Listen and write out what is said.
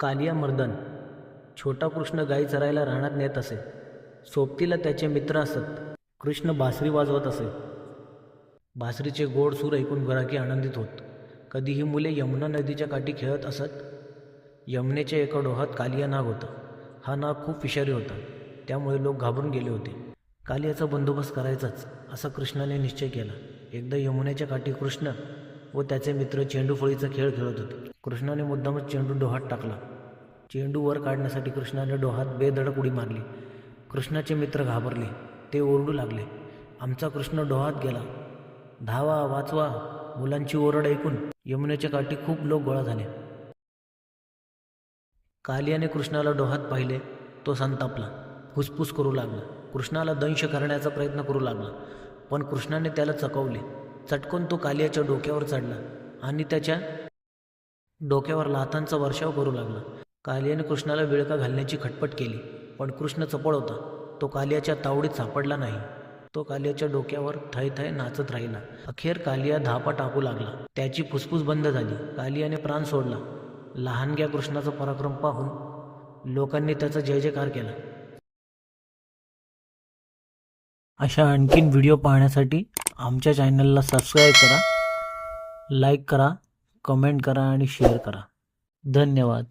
कालिया मर्दन. छोटा कृष्ण गाई चरायला राहण्यात नेत असे. सोबतीला त्याचे मित्र असत. कृष्ण बासरी वाजवत असे. बासरीचे गोड सूर ऐकून घराकी आनंदित होत. कधी ही मुले यमुना नदीच्या काठी खेळत असत. यमुनेच्या एका डोहात कालिया नाग होता. हा नाग खूप विषारी होता. त्यामुळे लोक घाबरून गेले होते. कालियाचा बंदोबस्त करायचाच असा कृष्णाने निश्चय केला. एकदा यमुनेच्या काठी कृष्ण व त्याचे मित्र चेंडू फळीचा खेळ खेळत होते. कृष्णाने मुद्दामच चेंडू डोहात टाकला. चेंडू वर काढण्यासाठी कृष्णाने डोहात बेधडक उडी मारली. कृष्णाचे मित्र घाबरले. ते ओरडू लागले. आमचा कृष्ण डोहात गेला. धावा वाचवा. मुलांची ओरड ऐकून यमुनेच्या काठी खूप लोक गोळा झाले. कालियाने कृष्णाला डोहात पाहिले. तो संतापला. फुसफुस करू लागला. कृष्णाला दंश करण्याचा प्रयत्न करू लागला. पण कृष्णाने त्याला चकवले. चटकून तो कालियाच्या डोक्यावर चढला आणि त्याच्या डोक्यावर लाथांचा वर्षाव करू लागला. कालियाने कृष्णाला विळका घालण्याची खटपट केली पण कृष्ण चपळ होता. तो कालियाच्या तावडीत सापडला नाही. तो कालियाच्या डोक्यावर थय थय नाचत राहिला. अखेर कालिया धापा टाकू लागला. त्याची फुसफुस बंद झाली. कालियाने प्राण सोडला. लहानग्या कृष्णाचा पराक्रम पाहून लोकांनी त्याचा जय जयकार केला. अशा आणखीन व्हिडिओ पाहण्यासाठी आमच्या चॅनलला सबस्क्राईब करा लाईक करा कमेंट करा आणि शेअर करा. धन्यवाद.